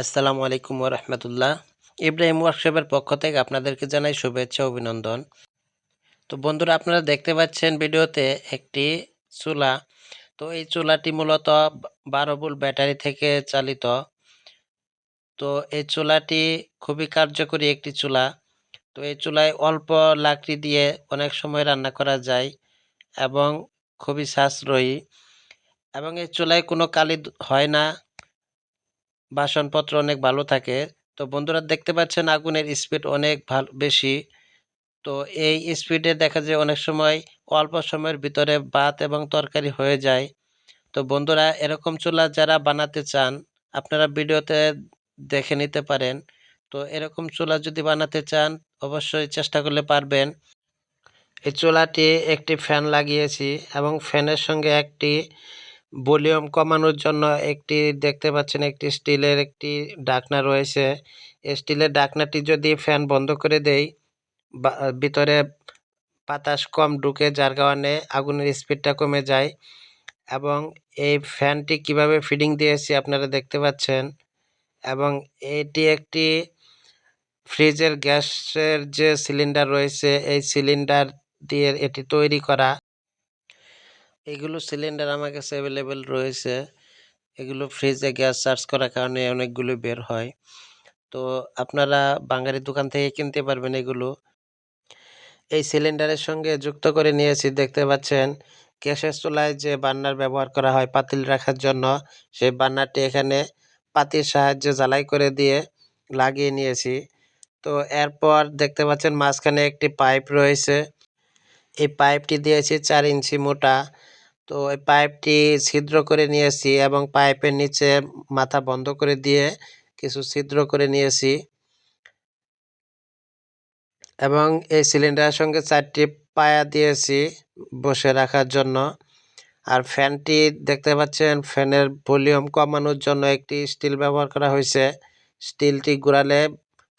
আসসালামু আলাইকুম রহমতুল্লাহ। ইব্রাহিম ওয়ার্কশপের পক্ষ থেকে আপনাদেরকে জানাই শুভেচ্ছা, অভিনন্দন। তো বন্ধুরা, আপনারা দেখতে পাচ্ছেন ভিডিওতে একটি চুলা। তো এই চুলাটি মূলত বারো ভোল্ট ব্যাটারি থেকে চালিত। তো এই চুলাটি খুবই কার্যকরী একটি চুলা। তো এই চুলায় অল্প লাকড়ি দিয়ে অনেক সময় রান্না করা যায় এবং খুবই সাশ্রয়ী। এবং এই চুলায় কোনো কালি হয় না। বাসনপত্র অনেক ভালো থাকে। তো বন্ধুরা দেখতে পাচ্ছেন আগুনের স্পিড অনেক ভালো, বেশি। তো এই স্পিডে দেখা যায় অনেক সময় অল্প সময়ের ভিতরে ভাত এবং তরকারি হয়ে যায়। তো বন্ধুরা এরকম চুলা যারা বানাতে চান, আপনারা ভিডিওতে দেখে নিতে পারেন। তো এরকম চুলা যদি বানাতে চান, অবশ্যই চেষ্টা করলে পারবেন। এই চুলাটি একটি ফ্যান লাগিয়েছি এবং ফ্যানের সঙ্গে একটি ভলিউম কমানোর জন্য একটি, দেখতে পাচ্ছেন একটি স্টিলের একটি ডাকনা রয়েছে। স্টিলের ডাকনাটি যদি ফ্যান বন্ধ করে দেই, বা, ভিতরে বাতাস কম ঢুকে যার কারণে আগুনের স্পিডটা কমে যায়। এবং এই ফ্যানটি কীভাবে ফিডিং দিয়েছি আপনারা দেখতে পাচ্ছেন। এবং এটি একটি ফ্রিজের গ্যাসের যে সিলিন্ডার রয়েছে, এই সিলিন্ডার দিয়ে এটি তৈরি করা। এগুলো সিলিন্ডার আমার কাছে অ্যাভেলেবেল রয়েছে। এগুলো ফ্রিজে গ্যাস চার্জ করার কারণে অনেকগুলো বের হয়। তো আপনারা বাঙালি দোকান থেকে কিনতে পারবেন এগুলো। এই সিলিন্ডারের সঙ্গে যুক্ত করে নিয়েছি, দেখতে পাচ্ছেন। গ্যাসের চুলায় যে বান্নার ব্যবহার করা হয় পাতিল রাখার জন্য, সেই বান্নারটি এখানে পাতির সাহায্যে জ্বালাই করে দিয়ে লাগিয়ে নিয়েছি। তো এরপর দেখতে পাচ্ছেন মাঝখানে একটি পাইপ রয়েছে। এই পাইপটি দিয়েছি চার ইঞ্চি মোটা। তো ওই পাইপটি ছিদ্র করে নিয়েছি এবং পাইপের নিচে মাথা বন্ধ করে দিয়ে কিছু ছিদ্র করে নিয়েছি। এবং এই সিলিন্ডারের সঙ্গে চারটি পায়া দিয়েছি বসে রাখার জন্য। আর ফ্যানটি দেখতে পাচ্ছেন, ফ্যানের ভলিউম কমানোর জন্য একটি স্টিল ব্যবহার করা হয়েছে। স্টিলটি ঘুরালে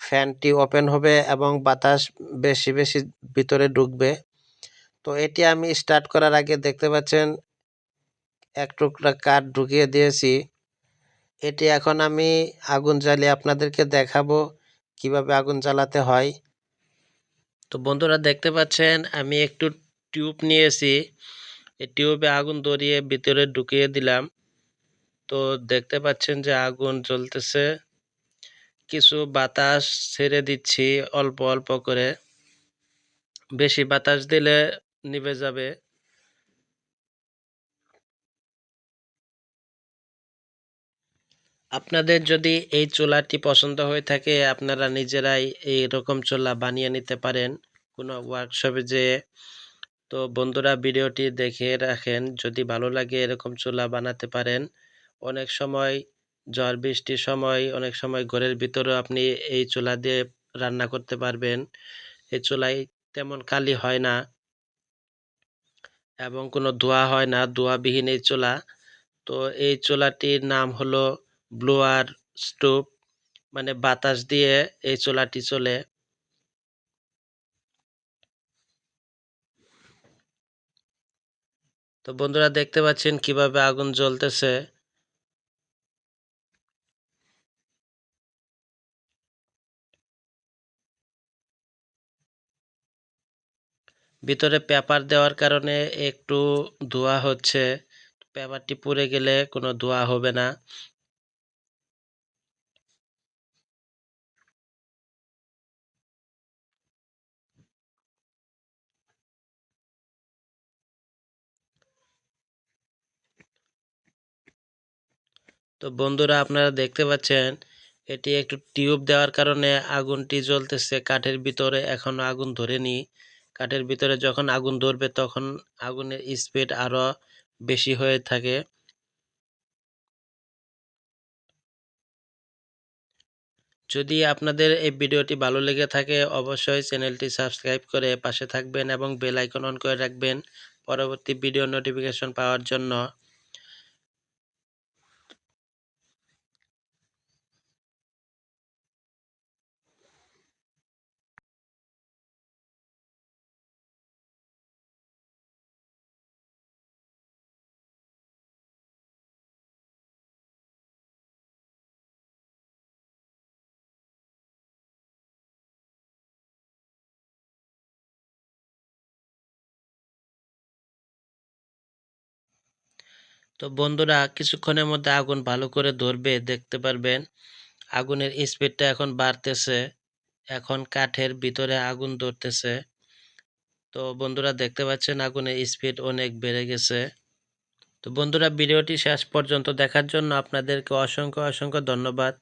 ফ্যানটি ওপেন হবে এবং বাতাস বেশি বেশি ভিতরে ঢুকবে। তো এটি আমি স্টার্ট করার আগে দেখতে পাচ্ছেন, এক টুকরা কাঠ ঢুকিয়ে দিয়েছি। এটি এখন আমি আগুন জ্বালিয়ে আপনাদেরকে দেখাবো কীভাবে আগুন জ্বালাতে হয়। তো বন্ধুরা দেখতে পাচ্ছেন, আমি একটু টিউব নিয়েছি। এই টিউবে আগুন ধরিয়ে ভিতরে ঢুকিয়ে দিলাম। তো দেখতে পাচ্ছেন যে আগুন জ্বলতেছে। কিছু বাতাস ছেড়ে দিচ্ছি অল্প অল্প করে। বেশি বাতাস দিলে নিভে যাবে। আপনাদের যদি এই চুলাটি পছন্দ হয়ে থাকে, আপনারা নিজেরাই এই রকম চুলা বানিয়ে নিতে পারেন। কোনো ওয়ার্কশপে যে তো বন্ধুরা, ভিডিওটি দেখে রাখেন। যদি ভালো লাগে এরকম চুলা বানাতে পারেন। অনেক সময় ঝড়, বৃষ্টির সময়, অনেক সময় ঘরের ভিতরেও আপনি এই চুলা দিয়ে রান্না করতে পারবেন। এই চুলায় তেমন কালি হয় না। এবং কোনো ধোয়া হয় না ধোয়াবিহীন এই চোলা। তো এই চোলাটির নাম হলো ব্লোয়ার স্টোভ মানে বাতাস দিয়ে এই চোলাটি চলে। তো বন্ধুরা দেখতে পাচ্ছেন কীভাবে আগুন জ্বলতেছে। ভিতরে পেপার দেওয়ার কারণে একটু ধোয়া হচ্ছে। পেপারটি পুড়ে গেলে কোনো ধোয়া হবে না। তো বন্ধুরা, আপনারা দেখতে পাচ্ছেন, এটি একটু টিউব দেওয়ার কারণে আগুনটি জ্বলতেছে কাঠের ভিতরে। এখনও আগুন ধরেনি। কাঠের ভিতরে যখন আগুন ধরবে তখন আগুনের স্পিড আরও বেশি হয়ে থাকে। যদি আপনাদের এই ভিডিওটি ভালো লেগে থাকে অবশ্যই চ্যানেলটি সাবস্ক্রাইব করে পাশে থাকবেন এবং বেল আইকন অন করে রাখবেন পরবর্তী ভিডিও নোটিফিকেশন পাওয়ার জন্য। তো বন্ধুরা কিছুক্ষণের মধ্যে আগুন ভালো করে ধরবে, দেখতে পারবেন। আগুনের স্পিডটা এখন বাড়তেছে। এখন কাঠের ভিতরে আগুন ধরতেছে। তো বন্ধুরা দেখতে পাচ্ছেন আগুনের স্পিড অনেক বেড়ে গেছে। তো বন্ধুরা ভিডিওটি শেষ পর্যন্ত দেখার জন্য আপনাদেরকে অসংখ্য অসংখ্য ধন্যবাদ।